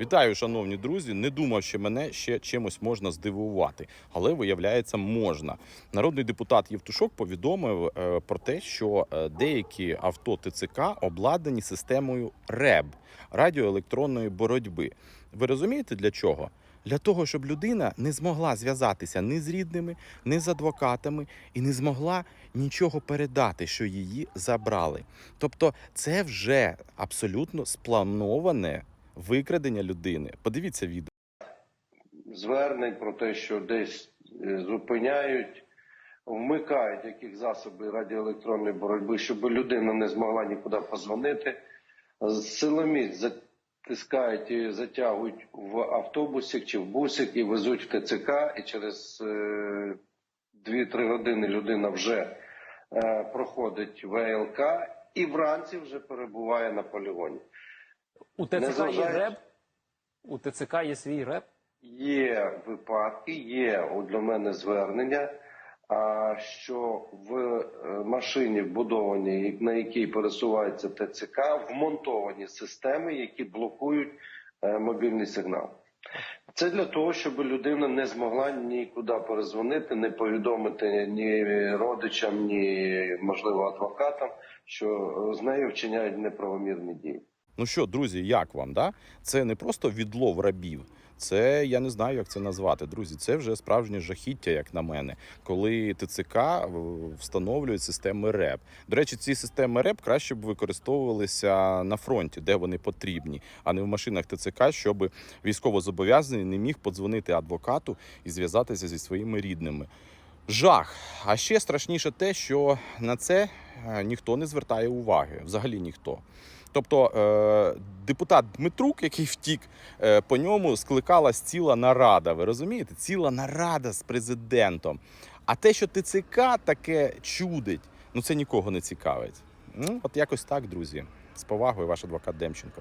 Вітаю, шановні друзі. Не думав, що мене ще чимось можна здивувати, але виявляється, можна. Народний депутат Євтушок повідомив е, про те, що е, деякі авто ТЦК обладнані системою РЕБ радіоелектронної боротьби. Ви розумієте для чого? Для того, щоб людина не змогла зв'язатися ні з рідними, ні з адвокатами і не змогла нічого передати, що її забрали. Тобто, це вже абсолютно сплановане викрадення людини. Подивіться відео. звернень про те, що десь е, зупиняють, вмикають яких засоби радіоелектронної боротьби, щоб людина не змогла нікуди позвонити. Силоміць затискають і затягують в автобусик чи в бусик і везуть в ТЦК, і через е, 2-3 години людина вже е, проходить ВЛК і вранці вже перебуває на полігоні. У ТЦК є реп, у ТЦК є свій реп. Є випадки, є для мене звернення, а, що в е, машині вбудованій, на якій пересувається ТЦК, вмонтовані системи, які блокують е, мобільний сигнал. Це для того, щоб людина не змогла нікуди перезвонити, не повідомити ні родичам, ні можливо адвокатам, що з нею вчиняють неправомірні дії. Ну що, друзі, як вам? Да? Це не просто відлов рабів. Це я не знаю, як це назвати. Друзі, це вже справжнє жахіття, як на мене, коли ТЦК е, встановлюють системи РЕП. До речі, ці системи РЕП краще б використовувалися на фронті, де вони потрібні, а не в машинах ТЦК, щоб військовозобов'язаний не міг подзвонити адвокату і зв'язатися зі своїми рідними. Жах. А ще страшніше те, що на це е, ніхто не звертає уваги. Взагалі ніхто. Тобто е, депутат Дмитрук, який втік, е, по ньому скликалась ціла нарада. Ви розумієте? Ціла нарада з президентом. А те, що ТЦК таке чудить, ну це нікого не цікавить. Ну, от якось так, друзі. З повагою, ваш адвокат Демченко.